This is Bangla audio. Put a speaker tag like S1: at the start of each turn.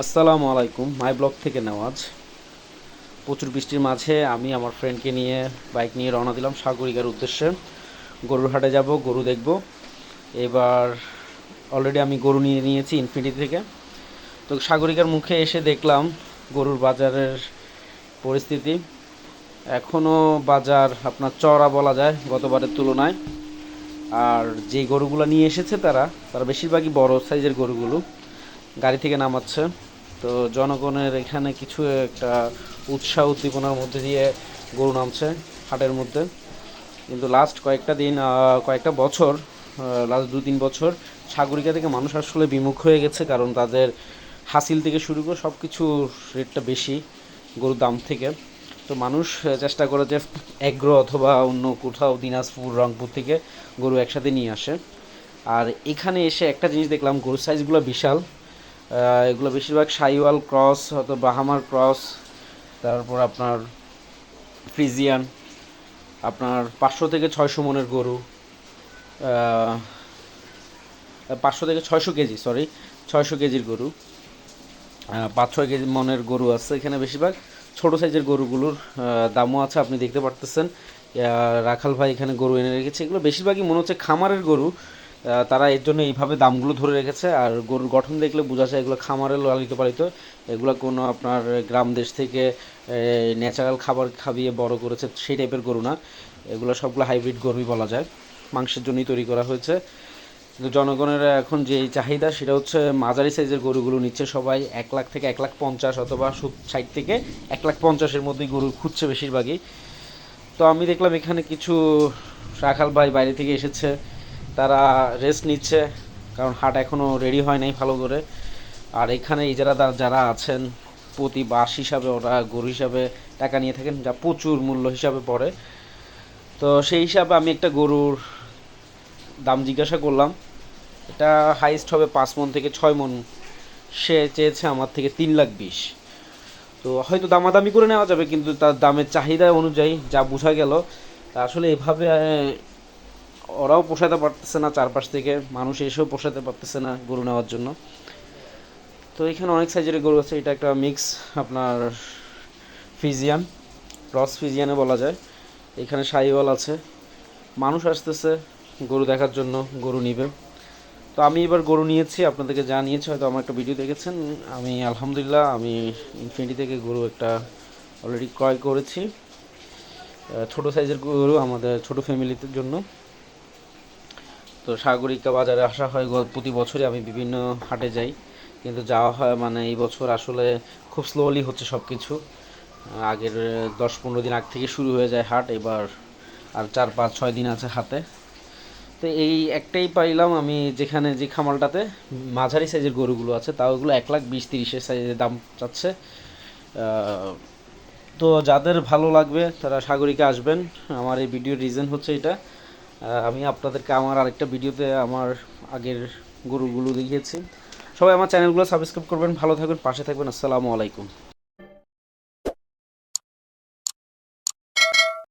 S1: আসসালামু আলাইকুম, মাই ব্লগ থেকে নেওয়াজ। প্রচুর বৃষ্টির মাঝে আমি আমার ফ্রেন্ডকে নিয়ে বাইক নিয়ে রওনা দিলাম সাগরিকার উদ্দেশ্যে। গরুর হাটে যাব, গরু দেখব। এবার অলরেডি আমি গরু নিয়ে নিয়েছি ইনফিনিটি থেকে। তো সাগরিকার মুখে এসে দেখলাম গরুর বাজারের পরিস্থিতি। এখনও বাজার আপনার চড়া বলা যায়, গতবারের তুলনায়। আর যে গরুগুলো নিয়ে এসেছে তারা তারা বেশিরভাগই বড় সাইজের গরুগুলো গাড়ি থেকে নামাচ্ছে। তো জনগণের এখানে কিছু একটা উৎসাহ উদ্দীপনার মধ্যে দিয়ে গরু নামছে হাটের মধ্যে। কিন্তু লাস্ট কয়েকটা দিন কয়েকটা বছর লাস্ট দু তিন বছর সাগরিকা থেকে মানুষ আসলে বিমুখ হয়ে গেছে, কারণ তাদের হাসিল থেকে শুরু করে সব কিছু রেটটা বেশি গরুর দাম থেকে। তো মানুষ চেষ্টা করে যে এগ্রো অথবা অন্য কোথাও দিনাজপুর, রংপুর থেকে গরু একসাথে নিয়ে আসে। আর এখানে এসে একটা জিনিস দেখলাম, গরুর সাইজগুলো বিশাল। এগুলো বেশিরভাগ সাইওয়াল ক্রস হয়তো বাহামার ক্রস, তারপর আপনার ফ্রিজিয়ান, আপনার পাঁচশো থেকে ছয়শো মনের গরু পাঁচশো থেকে ছয়শো কেজি সরি ছয়শো কেজির গরু পাঁচ ছয় কেজি মনের গরু আছে এখানে বেশিরভাগ। ছোট সাইজের গরুগুলোর দামও আছে, আপনি দেখতে পারতেছেন। রাখাল ভাই এখানে গরু এনে রেখেছে। এগুলো বেশিরভাগই মনে হচ্ছে খামারের গরু। তারা এর জন্য এইভাবে দামগুলো ধরে রেখেছে। আর গরুর গঠন দেখলে বোঝা যায় এগুলো খামারের লালিত পালিত। এগুলো কোনো আপনার গ্রাম দেশ থেকে ন্যাচারাল খাবার খাবিয়ে বড় করেছে সেই টাইপের গরু না। এগুলো সবগুলো হাইব্রিড গরুই বলা যায়। মাংসের জন্যই তৈরি করা হয়েছে। কিন্তু জনগণের এখন যে চাহিদা, সেটা হচ্ছে মাঝারি সাইজের গরুগুলো নিচ্ছে সবাই। এক লাখ থেকে এক লাখ পঞ্চাশ অথবা ষাট থেকে এক লাখ পঞ্চাশের মধ্যেই গরু খুঁজছে বেশিরভাগই। তো আমি দেখলাম এখানে কিছু রাখাল ভাই বাইরে থেকে এসেছে। তারা রেস্ট নিচ্ছে, কারণ হাট এখনও রেডি হয় নাই ভালো করে। আর এখানে ইজারাদার যারা আছেন, প্রতি বাস হিসাবে ওরা গরু হিসাবে টাকা নিয়ে থাকেন, যা প্রচুর মূল্য হিসাবে পড়ে। তো সেই হিসাবে আমি একটা গরুর দাম জিজ্ঞাসা করলাম। এটা হাইস্ট হবে পাঁচ মন থেকে ছয় মন। সে চেয়েছে আমার থেকে তিন লাখ বিশ। তো হয়তো দামাদামি করে নেওয়া যাবে, কিন্তু তার দামের চাহিদা অনুযায়ী যা বোঝা গেল, তা আসলে এভাবে ওরাও পোষাতে পারতেছে না, চারপাশ থেকে মানুষ এসেও পোষাতে পারতেছে না গরু নেওয়ার জন্য। তো এখানে অনেক সাইজের গরু আছে, এটা একটা মিক্স আপনার ফিজিয়ান ক্রস ফিজিয়ানে বলা যায়। এখানে সাইওয়াল আছে। মানুষ আসতেছে গরু দেখার জন্য, গরু নিবে। তো আমি এবার গরু নিয়েছি, আপনাদেরকে যা জানিয়েছি, হয়তো আমার একটা ভিডিও দেখেছেন। আমি, আলহামদুলিল্লাহ, আমি ইনফিনিটি থেকে গরু একটা অলরেডি ক্রয় করেছি। ছোট সাইজের গরু আমাদের ছোট ফ্যামিলিদের জন্য। তো সাগরিকা বাজারে আসা হয় প্রতি বছরই, আমি বিভিন্ন হাটে যাই। কিন্তু যাওয়া হয় মানে এই বছর আসলে খুব স্লোলি হচ্ছে সব কিছু আগের দশ পনেরো দিন আগ থেকে শুরু হয়ে যায় হাট, এবার আর চার পাঁচ ছয় দিন আছে হাতে তো এই একটাই পাইলাম আমি যেখানে যে খামালটাতে মাঝারি সাইজের গরুগুলো আছে তা ওগুলো এক লাখ বিশ তিরিশের সাইজের দাম চাচ্ছে। তো যাদের ভালো লাগবে তারা সাগরিকা আসবেন। আমার এই ভিডিওর রিজন হচ্ছে এটা। আমি আপনাদেরকে আমার আরেকটা ভিডিওতে আমার আগের গরুগুলো দেখিয়েছি। সবাই আমার চ্যানেলগুলো সাবস্ক্রাইব করবেন, ভালো থাকবেন, পাশে থাকবেন, আসসালামু আলাইকুম।